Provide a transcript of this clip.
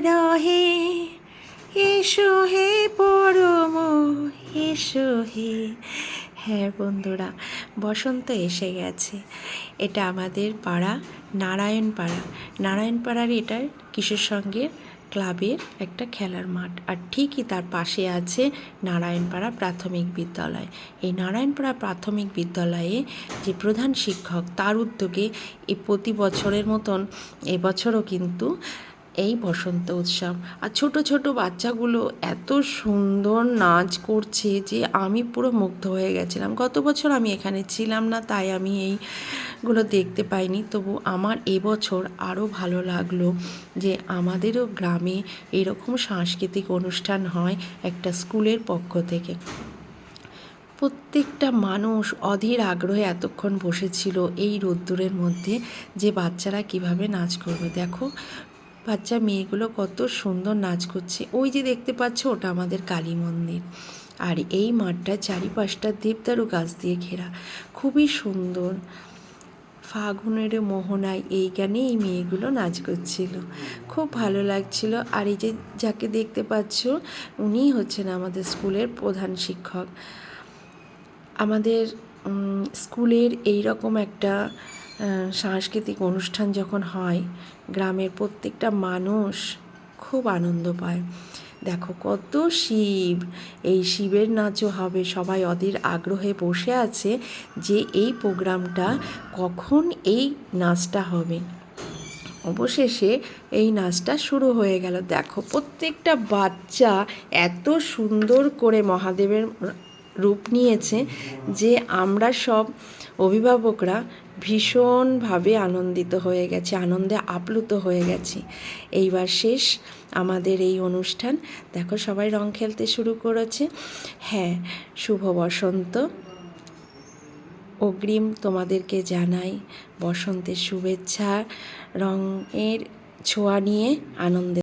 রহে, এসো হে পরম এসো হে। হ্যাঁ বন্ধুরা, বসন্ত এসে গেছে। এটা আমাদের পাড়া, নারায়ণপাড়া। নারায়ণপাড়ার এটা কিশোর সঙ্গের ক্লাবের একটা খেলার মাঠ। আর ঠিকই তার পাশে আছে নারায়ণপাড়া প্রাথমিক বিদ্যালয়। এই নারায়ণপাড়া প্রাথমিক বিদ্যালয়ে যে প্রধান শিক্ষক, তার উদ্যোগে এই প্রতি বছরের মতন এবছরও কিন্তু এই বসন্ত উৎসব। আর ছোট ছোট বাচ্চাগুলো এত সুন্দর নাচ করছে যে আমি পুরো মুগ্ধ হয়ে গেছিলাম। গত বছর আমি এখানে ছিলাম না, তাই আমি এইগুলো দেখতে পাইনি। তবু আমার এবছর আরও ভালো লাগল যে আমাদেরও গ্রামে এরকম সাংস্কৃতিক অনুষ্ঠান হয় একটা স্কুলের পক্ষ থেকে। প্রত্যেকটা মানুষ অধীর আগ্রহে এতক্ষণ বসেছিল এই রোদ্দুরের মধ্যে যে বাচ্চারা কীভাবে নাচ করবে। দেখো বাচ্চা মেয়েগুলো কত সুন্দর নাচ করছে। ওই যে দেখতে পাচ্ছ, ওটা আমাদের কালী মন্দির। আর এই মাঠটা চারিপাশটা দেবদারু গাছ দিয়ে ঘেরা। খুবই সুন্দর। ফাগুনের মোহনায় এই গানে এই মেয়েগুলো নাচ করছিল। খুব ভালো লাগছিল। আর এই যে যাকে দেখতে পাচ্ছ, উনিই হচ্ছেন আমাদের স্কুলের প্রধান শিক্ষক। আমাদের স্কুলের এই রকম একটা সাংস্কৃতিক অনুষ্ঠান যখন হয়, গ্রামের প্রত্যেকটা মানুষ খুব আনন্দ পায়। দেখো কত শিব! এই শিবের নাচও হবে। সবাই অধীর আগ্রহে বসে আছে যে এই প্রোগ্রামটা কখন এই নাচটা হবে। অবশেষে এই নাচটা শুরু হয়ে গেল। দেখো প্রত্যেকটা বাচ্চা এত সুন্দর করে মহাদেবের রূপ নিয়েছে যে আমরা সব অভিভাবকরা ভীষণভাবে আনন্দিত হয়ে গেছি, আনন্দে আপ্লুত হয়ে গেছি। এইবার শেষ আমাদের এই অনুষ্ঠান। দেখো সবাই রং খেলতে শুরু করেছে। হ্যাঁ শুভ বসন্ত। অগ্রিম তোমাদেরকে জানাই বসন্তের শুভেচ্ছা, রঙের ছোঁয়া নিয়ে আনন্দে